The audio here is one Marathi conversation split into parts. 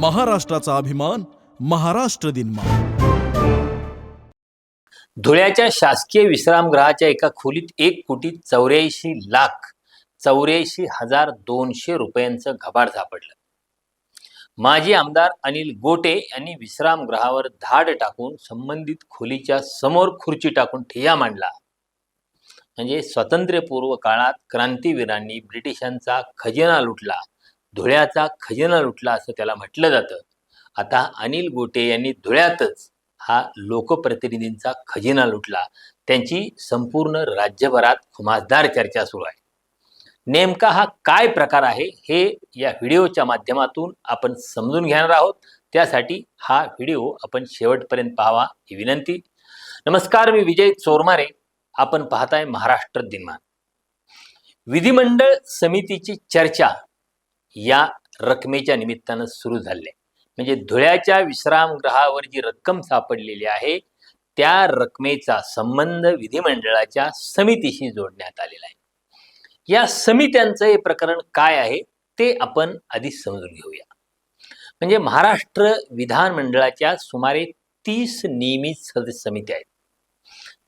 महाराष्ट्राचा अभिमान महाराष्ट्र दिन धुळ्याच्या शासकीय विश्रामगृहाच्या एका खोलीत एक कोटी चौऱ्याऐंशी लाख चौऱ्याऐंशी हजार दोनशे रुपयांचं घबाड सापडलं माजी आमदार अनिल गोटे यांनी विश्रामगृहावर धाड टाकून संबंधित खोलीच्या समोर खुर्ची टाकून ठिय्या मांडला. म्हणजे स्वातंत्र्यपूर्व काळात क्रांतीवीरांनी ब्रिटिशांचा खजिना लुटला. धुळ्याचा खजिना लुटला असं त्याला म्हटलं जातं. आता अनिल गोटे यांनी धुळ्यातच हा लोकप्रतिनिधींचा खजिना लुटला. त्यांची संपूर्ण राज्यभरात खुमासदार चर्चा सुरू आहे. नेमका हा काय प्रकार आहे हे या व्हिडिओच्या माध्यमातून आपण समजून घेणार आहोत. त्यासाठी हा व्हिडिओ आपण शेवटपर्यंत पाहावा ही विनंती. नमस्कार मी विजय चोरमारे. आपण पाहताय महाराष्ट्र दिनमान. विधिमंडळ समितीची चर्चा या रकमेच्या निमित्तानं सुरू झाले. म्हणजे धुळ्याच्या विश्रामगृहावर जी रक्कम सापडलेली आहे त्या रकमेचा संबंध विधिमंडळाच्या समितीशी जोडण्यात आलेला आहे. या समित्यांचं हे प्रकरण काय आहे ते आपण आधी समजून घेऊया. म्हणजे महाराष्ट्र विधानमंडळाच्या सुमारे तीस नियमित सदस्य समित्या आहेत.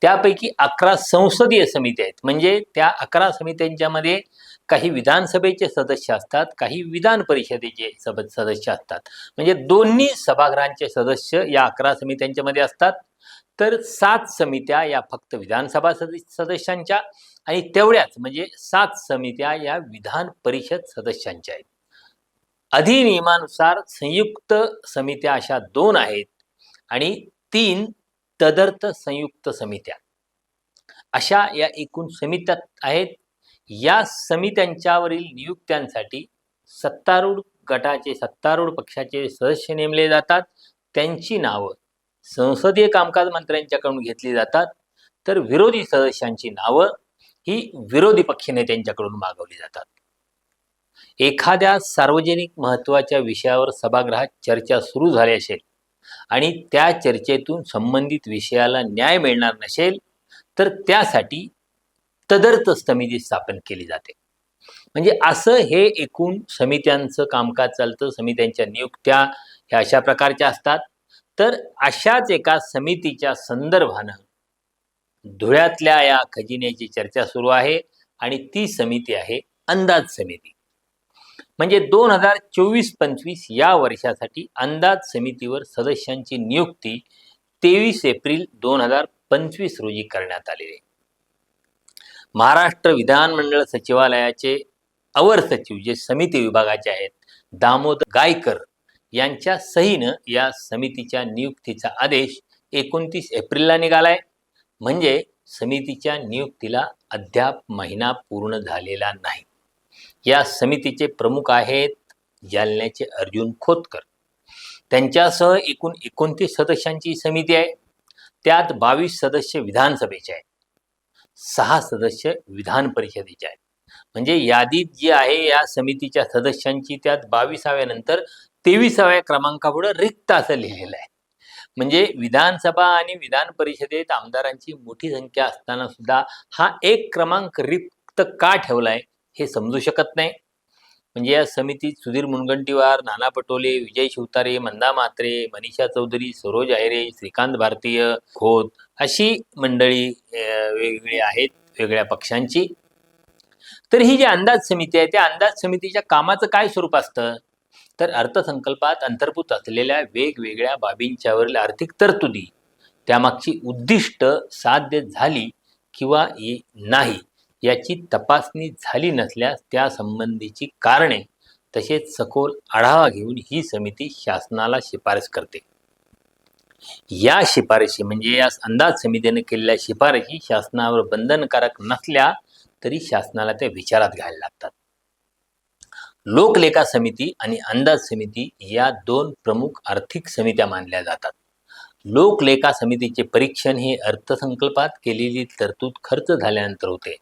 त्यापैकी अकरा संसदीय समित्या आहेत. म्हणजे त्या अकरा समित्यांच्यामध्ये काही विधानसभेचे सदस्य असतात काही विधान परिषदेचे सब सदस्य असतात. म्हणजे दोन्ही सभागृहांचे सदस्य या अकरा समित्यांच्या मध्ये असतात. तर सात समित्या या फक्त विधानसभा सदस्यांच्या आणि तेवढ्याच म्हणजे सात समित्या या विधान परिषद सदस्यांच्या आहेत. अधिनियमानुसार संयुक्त समित्या अशा दोन आहेत आणि तीन तदर्थ संयुक्त समित्या. अशा या एकूण समित्या आहेत. या समित्यांच्यावरील नियुक्त्यांसाठी सत्तारूढ गटाचे सत्तारूढ पक्षाचे सदस्य नेमले जातात. त्यांची नावं संसदीय कामकाज मंत्र्यांच्याकडून घेतली जातात. तर विरोधी सदस्यांची नावं ही विरोधी पक्षनेत्यांच्याकडून मागवली जातात. एखाद्या सार्वजनिक महत्त्वाच्या विषयावर सभागृहात चर्चा सुरू झाली असेल आणि त्या चर्चेतून संबंधित विषयाला न्याय मिळणार नसेल तर त्यासाठी तदर्थ समिती स्थापन केली जाते. म्हणजे असं हे एकूण समित्यांचं कामकाज चालतं समित्यांच्या नियुक्त्या ह्या अशा प्रकारच्या असतात. तर अशाच एका समितीच्या संदर्भानं धुळ्यातल्या या खजिन्याची चर्चा सुरू आहे आणि ती समिती आहे अंदाज समिती. म्हणजे दोन हजार चोवीस पंचवीस या वर्षासाठी अंदाज समितीवर सदस्यांची नियुक्ती तेवीस एप्रिल दोन हजार पंचवीस रोजी करण्यात आलेली आहे. महाराष्ट्र विधानमंडळ सचिवालयाचे अवर सचिव जे समिती विभागाचे आहेत दामोदर गायकर यांच्या सहीनं या समितीच्या नियुक्तीचा आदेश एकोणतीस एप्रिलला निघालाय. म्हणजे समितीच्या नियुक्तीला अद्याप महिना पूर्ण झालेला नाही. या समितीचे प्रमुख आहेत जालन्याचे अर्जुन खोतकर. त्यांच्यासह एकूण एकोणतीस सदस्यांची समिती आहे. त्यात बावीस सदस्य विधानसभेचे आहेत. सहा सदस्य विधान परिषदेचे आहेत. म्हणजे यादीत जी आहे या समितीच्या सदस्यांची त्यात बावीसाव्या नंतर तेविसाव्या क्रमांकापुढे रिक्त असं लिहिलेलं आहे. म्हणजे विधानसभा आणि विधान परिषदेत आमदारांची मोठी संख्या असताना सुद्धा हा एक क्रमांक रिक्त का ठेवलाय हे समजू शकत नाही. म्हणजे या समितीत सुधीर मुनगंटीवार नाना पटोले विजय शिवतारे मंदा म्हात्रे मनीषा चौधरी सरोज आहिरे श्रीकांत भारतीय खोत अशी मंडळी वेगवेगळी आहेत वेगळ्या पक्षांची. तर ही जी अंदाज समिती आहे त्या अंदाज समितीच्या कामाचं काय स्वरूप असतं? तर अर्थसंकल्पात अंतर्भूत असलेल्या वेगवेगळ्या बाबींच्यावरील आर्थिक तरतुदी त्यामागची उद्दिष्ट साध्य झाली किंवा नाही. याची तपासणी झाली नसल्यास त्यासंबंधीची कारणे तसेच सखोल आढावा घेऊन ही समिती शासनाला शिफारस करते. या शिफारशी म्हणजे या अंदाज समितीने केलेल्या शिफारशी शासनावर बंधनकारक नसल्या तरी शासनाला त्या विचारात घ्यायला लागतात. लोकलेखा समिती आणि अंदाज समिती या दोन प्रमुख आर्थिक समित्या मानल्या जातात. लोकलेखा समितीचे परीक्षण हे अर्थसंकल्पात केलेली तरतूद खर्च झाल्यानंतर होते.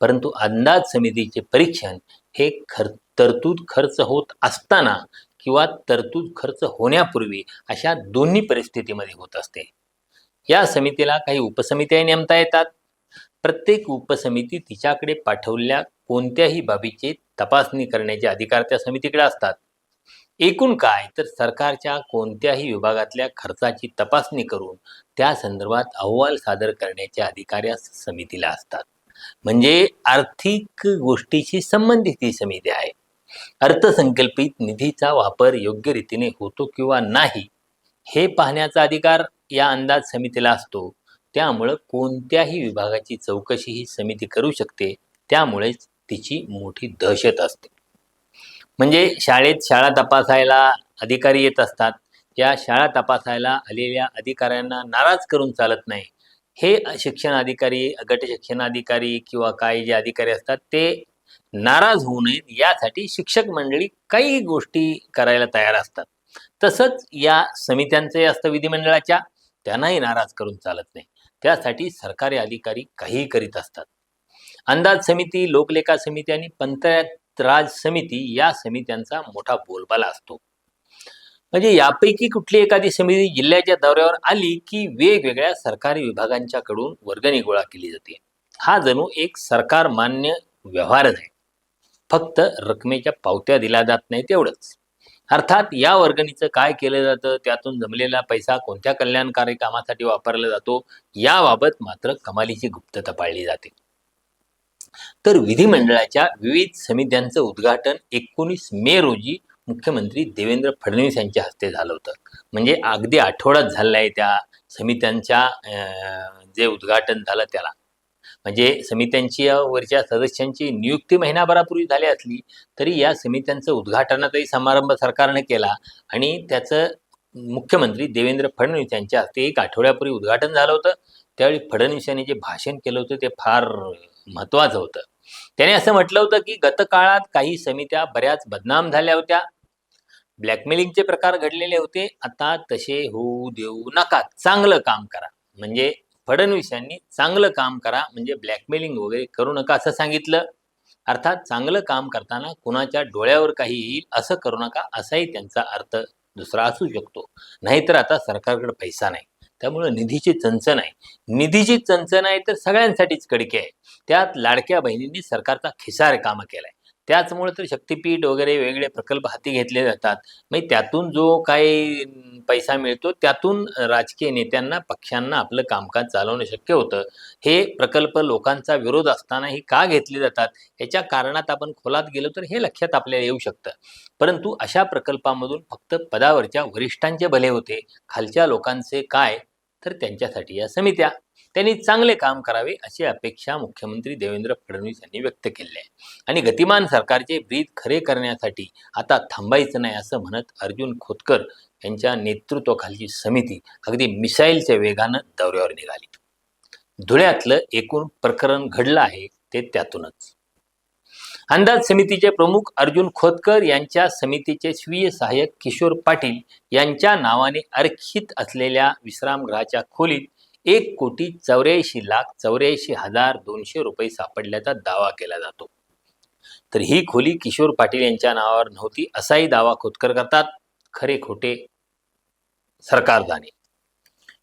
परंतु अंदाज समितीचे परीक्षण हे खर तरतूद खर्च होत असताना किंवा तरतूद खर्च होण्यापूर्वी अशा दोन्ही परिस्थितीमध्ये होत असते. या समितीला काही उपसमित्याही नेमता येतात. प्रत्येक उपसमिती तिच्याकडे पाठवलेल्या कोणत्याही बाबीची तपासणी करण्याचे अधिकार त्या समितीकडे असतात. एकूण काय तर सरकारच्या कोणत्याही विभागातल्या खर्चाची तपासणी करून त्या संदर्भात अहवाल सादर करण्याच्या या समितीला असतात. म्हणजे आर्थिक गोष्टीशी संबंधित ही समिती आहे. अर्थसंकल्पित निधीचा वापर योग्य रीतीने होतो किंवा नाही हे पाहण्याचा अधिकार या अंदाज समितीला असतो. त्यामुळं कोणत्याही विभागाची चौकशी ही समिती करू शकते त्यामुळेच तिची मोठी दहशत असते. म्हणजे शाळेत शाळा तपासायला अधिकारी येत असतात. या शाळा तपासायला आलेल्या अधिकाऱ्यांना नाराज करून चालत नाही. हे शिक्षण अधिकारी गट शिक्षणाधिकारी किंवा काही जे अधिकारी असतात ते नाराज होऊ नयेत. यासाठी शिक्षक मंडळी काही गोष्टी करायला तयार असतात. तसंच या समित्यांचंही असतं विधिमंडळाच्या त्यांनाही नाराज करून चालत नाही. त्यासाठी सरकारी अधिकारी काहीही करीत असतात. अंदाज समिती लोकलेखा समिती आणि पंचायत राज समिती या समित्यांचा मोठा बोलबाला असतो. म्हणजे यापैकी कुठली एखादी समिती जिल्ह्याच्या दौऱ्यावर आली की वेगवेगळ्या सरकारी विभागांच्याकडून वर्गणी गोळा केली जाते? हा जणू एक सरकार मान्य व्यवहारच आहे. फक्त रकमेच्या पावत्या दिल्या जात नाही तेवढंच अर्थात या वर्गणीचं काय केलं जातं? त्यातून जमलेला पैसा कोणत्या कल्याणकारी कामासाठी वापरला जातो? याबाबत मात्र कमालीची गुप्तता पाळली जाते. तर विधिमंडळाच्या विविध समित्यांचं उद्घाटन एकोणीस मे रोजी मुख्यमंत्री देवेंद्र फडणवीस यांच्या हस्ते झालं होतं. म्हणजे अगदी आठवडाच झालेला आहे त्या समित्यांच्या जे उद्घाटन झालं त्याला. म्हणजे समित्यांची वरच्या सदस्यांची नियुक्ती महिनाभरापूर्वी झाली असली तरी या समित्यांचं उद्घाटनाचाही समारंभ सरकारने केला आणि त्याचं मुख्यमंत्री देवेंद्र फडणवीस यांच्या हस्ते एक आठवड्यापूर्वी उद्घाटन झालं होतं. त्यावेळी फडणवीस यांनी जे भाषण केलं होतं ते फार महत्त्वाचं होतं. त्याने असं म्हटलं होतं की गतकाळात काही समित्या बऱ्याच बदनाम झाल्या होत्या. ब्लॅकमेलिंगचे प्रकार घडलेले होते. आता तसे होऊ देऊ नका. चांगलं काम करा. म्हणजे फडणवीस यांनी चांगलं काम करा. म्हणजे ब्लॅकमेलिंग वगैरे करू नका असं सांगितलं. अर्थात चांगलं काम करताना कुणाच्या डोळ्यावर काही येईल असं करू नका असाही त्यांचा अर्थ दुसरा असू शकतो. नाहीतर आता सरकारकडे पैसा नाही. त्यामुळं निधीची चंचन आहे. निधीची चंचन आहे तर सगळ्यांसाठीच कडके आहे. त्यात लाडक्या बहिणींनी सरकारचा खिसार कामं केलाय. त्याचमुळे तर शक्तीपीठ वगैरे वेगळे प्रकल्प हाती घेतले जातात. म्हणजे त्यातून जो काही पैसा मिळतो त्यातून राजकीय नेत्यांना पक्षांना आपलं कामकाज चालवणं शक्य होतं. हे प्रकल्प लोकांचा विरोध असतानाही का घेतले जातात? याच्या कारणात आपण खोलात गेलो तर हे लक्षात आपल्याला येऊ शकतं. परंतु अशा प्रकल्पामधून फक्त पदावरच्या वरिष्ठांचे भले होते. खालच्या लोकांचे काय? तर त्यांच्यासाठी या समित्या. त्यांनी चांगले काम करावे अशी अपेक्षा मुख्यमंत्री देवेंद्र फडणवीस यांनी व्यक्त केली आहे. आणि गतिमान सरकारचे ब्रीद खरे करण्यासाठी आता थांबायचं नाही असं म्हणत अर्जुन खोतकर यांच्या नेतृत्वाखालची समिती अगदी मिसाईलच्या वेगानं दौऱ्यावर निघाली. धुळ्यातलं एकूण प्रकरण घडलं आहे ते त्यातूनच. अंदाज समितीचे प्रमुख अर्जुन खोतकर यांच्या समितीचे स्वीय सहाय्यक किशोर पाटील यांच्या नावाने आरक्षित असलेल्या विश्रामगृहाच्या खोलीत एक कोटी चौऱ्याऐंशी लाख चौऱ्याऐंशी हजार दोनशे रुपये सापडल्याचा दावा केला जातो. तर ही खोली किशोर पाटील यांच्या नावावर नव्हती असाही दावा खोतकर करतात. खरे खोटे सरकार जाणे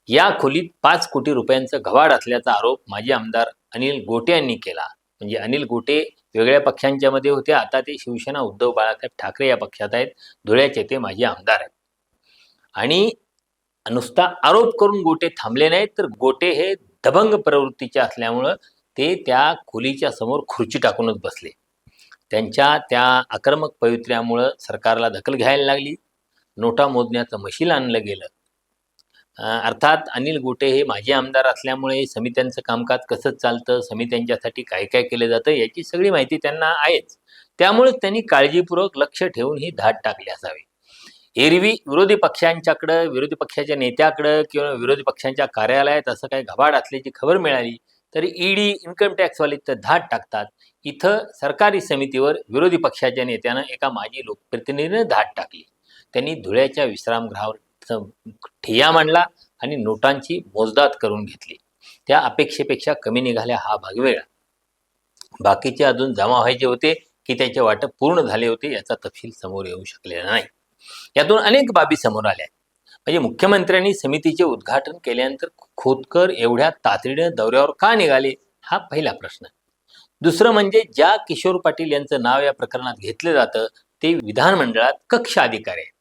या खोलीत पाच कोटी रुपयांचं घवाड असल्याचा आरोप माजी आमदार अनिल गोटे यांनी केला. म्हणजे अनिल गोटे वेगळ्या पक्षांच्या मध्ये होते आता ते शिवसेना उद्धव बाळासाहेब ठाकरे या पक्षात आहेत धुळ्याचे ते माजी आमदार आहेत. आणि नुसता आरोप करून गोटे थांबले नाहीत तर गोटे हे दबंग प्रवृत्तीचे असल्यामुळं ते त्या खोलीच्या समोर खुर्ची टाकूनच बसले. त्यांच्या त्या आक्रमक पवित्र्यामुळं सरकारला दखल घ्यायला लागली. नोटा मोजण्याचं मशीन आणलं गेलं. अर्थात अनिल गोटे हे माजी आमदार असल्यामुळे समित्यांचं कामकाज कसं चालतं समित्यांच्यासाठी काय काय केलं जातं याची सगळी माहिती त्यांना आहेच. त्यामुळे त्यांनी काळजीपूर्वक लक्ष ठेवून ही धाट टाकली असावी. एरवी विरोधी पक्षांच्याकडं विरोधी पक्षाच्या नेत्याकडं किंवा विरोधी पक्षांच्या कार्यालयात असं काही घबाड असल्याची खबर मिळाली तरी ईडी इन्कम टॅक्सवाले तर धाड टाकतात. इथं सरकारी समितीवर विरोधी पक्षाच्या नेत्यानं एका माजी लोकप्रतिनिधीनं धाड टाकली. त्यांनी धुळ्याच्या विश्रामगृहावर ठिय्या मांडला आणि नोटांची मोजदाद करून घेतली. त्या अपेक्षेपेक्षा कमी निघाल्या हा भाग वेगळा बाकीचे अजून जमा व्हायचे होते की त्याचे वाटप पूर्ण झाले होते याचा तपशील समोर येऊ शकलेला नाही. यातून अनेक बाबी समोर आल्या. म्हणजे मुख्यमंत्र्यांनी समितीचे उद्घाटन केल्यानंतर खोतकर एवढ्या तातडीनं दौऱ्यावर का निघाले हा पहिला प्रश्न. दुसरं म्हणजे ज्या किशोर पाटील यांचं नाव या प्रकरणात घेतलं जातं ते विधानमंडळात कक्ष अधिकारी आहेत.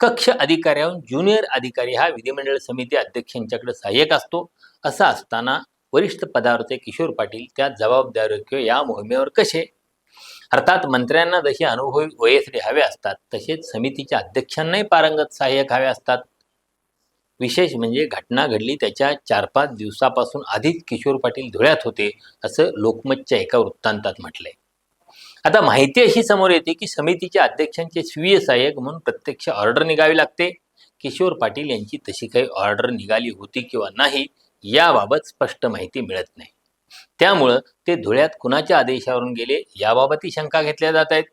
कक्ष अधिकाऱ्याहून ज्युनियर अधिकारी हा विधिमंडळ समिती अध्यक्षांच्याकडे सहाय्यक असतो. असं असताना वरिष्ठ पदावरचे किशोर पाटील त्या जबाबदारी किंवा या मोहिमेवर कसे अर्थात मंत्र्यांना जसे अनुभवी वयस्रे हवे असतात तसेच समितीच्या अध्यक्षांनाही पारंगत सहाय्यक हवे असतात. विशेष म्हणजे घटना घडली त्याच्या चार पाच दिवसापासून आधीच किशोर पाटील धुळ्यात होते असं लोकमतच्या एका वृत्तांतात म्हटलंय. आता माहिती अशी समोर येते की समितीच्या अध्यक्षांचे स्वीय सहाय्यक म्हणून प्रत्यक्ष ऑर्डर निघावी लागते. किशोर पाटील यांची तशी काही ऑर्डर निघाली होती किंवा नाही याबाबत स्पष्ट माहिती मिळत नाही. त्यामुळं ते धुळ्यात कुणाच्या आदेशावरून गेले याबाबतही शंका घेतल्या जात आहेत.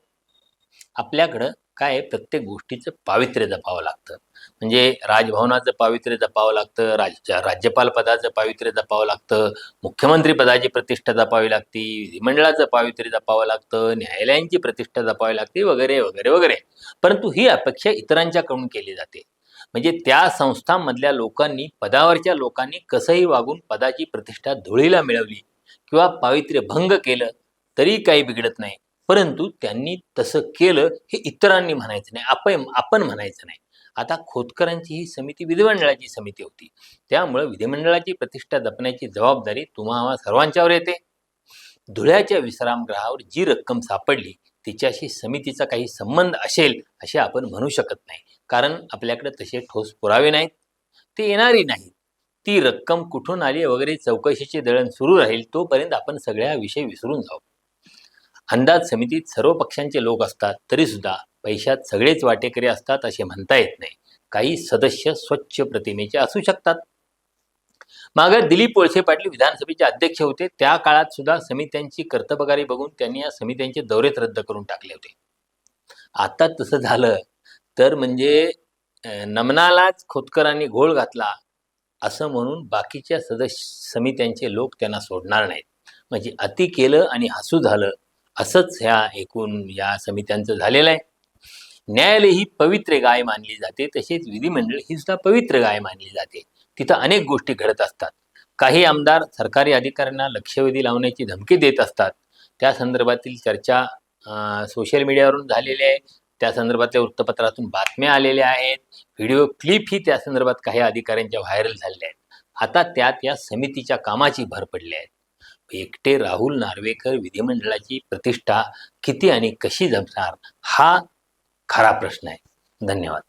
आपल्याकडं काय प्रत्येक गोष्टीचं पावित्र्य जपावं लागतं. म्हणजे राजभवनाचं पावित्र्य जपावं लागतं राज्य राज्यपाल पदाचं पावित्र्य जपावं लागतं मुख्यमंत्री पदाची प्रतिष्ठा जपावी लागते विधिमंडळाचं पावित्र्य जपावं लागतं न्यायालयांची प्रतिष्ठा जपावी लागते वगैरे वगैरे वगैरे. परंतु ही अपेक्षा इतरांच्याकडून केली जाते. म्हणजे त्या संस्थांमधल्या लोकांनी पदावरच्या लोकांनी कसंही वागून पदाची प्रतिष्ठा धुळीला मिळवली किंवा पावित्र्य भंग केलं तरी काही बिघडत नाही. परंतु त्यांनी तसं केलं हे इतरांनी म्हणायचं नाही आपण आपण म्हणायचं नाही. आता खोतकरांची ही समिती विधिमंडळाची समिती होती. त्यामुळं विधिमंडळाची प्रतिष्ठा जपण्याची जबाबदारी तुम्हा सर्वांच्यावर येते. धुळ्याच्या विश्रामगृहावर जी रक्कम सापडली तिच्याशी समितीचा काही संबंध असेल असे आपण म्हणू शकत नाही. कारण आपल्याकडे तसे ठोस पुरावे नाहीत ते येणारी नाहीत. ती रक्कम कुठून आली वगैरे चौकशीचे दळण सुरू राहील तोपर्यंत आपण सगळ्या विषय विसरून जाऊ. अंदाज समितीत सर्व पक्षांचे लोक असतात तरी सुद्धा पैशात सगळेच वाटेकरी असतात असे म्हणता येत नाही. काही सदस्य स्वच्छ प्रतिमेचे असू शकतात मागं दिलीप वळसे पाटील विधानसभेचे अध्यक्ष होते. त्या काळात सुद्धा समित्यांची कर्तबगारी बघून त्यांनी या समित्यांचे दौरेत रद्द करून टाकले होते. आता तसं झालं तर म्हणजे नमनालाच खोतकरांनी घोळ घातला असं म्हणून बाकीच्या सदस्य समित्यांचे लोक त्यांना सोडणार नाहीत. म्हणजे अति केलं आणि हसू झालं असंच ह्या एकूण या समित्यांचं झालेलं आहे. न्यायालय ही पवित्र गाय मानली जाते. तसेच विधिमंडळ ही सुद्धा पवित्र गाय मानली जाते. तिथं अनेक गोष्टी घडत असतात. काही आमदार सरकारी अधिकाऱ्यांना लक्षवेधी लावण्याची धमकी देत असतात. त्या संदर्भातील चर्चा सोशल मीडियावरून झालेली आहे. त्या संदर्भातल्या वृत्तपत्रातून बातम्या आलेल्या आहेत. व्हिडिओ क्लिप ही त्या संदर्भात काही अधिकाऱ्यांच्या व्हायरल झालेल्या आहेत. आता त्यात या समितीच्या कामाची भर पडली आहे. एकटे राहुल नार्वेकर विधिमंडळाची प्रतिष्ठा किती आणि कशी जपणार हा खरा प्रश्न आहे. धन्यवाद.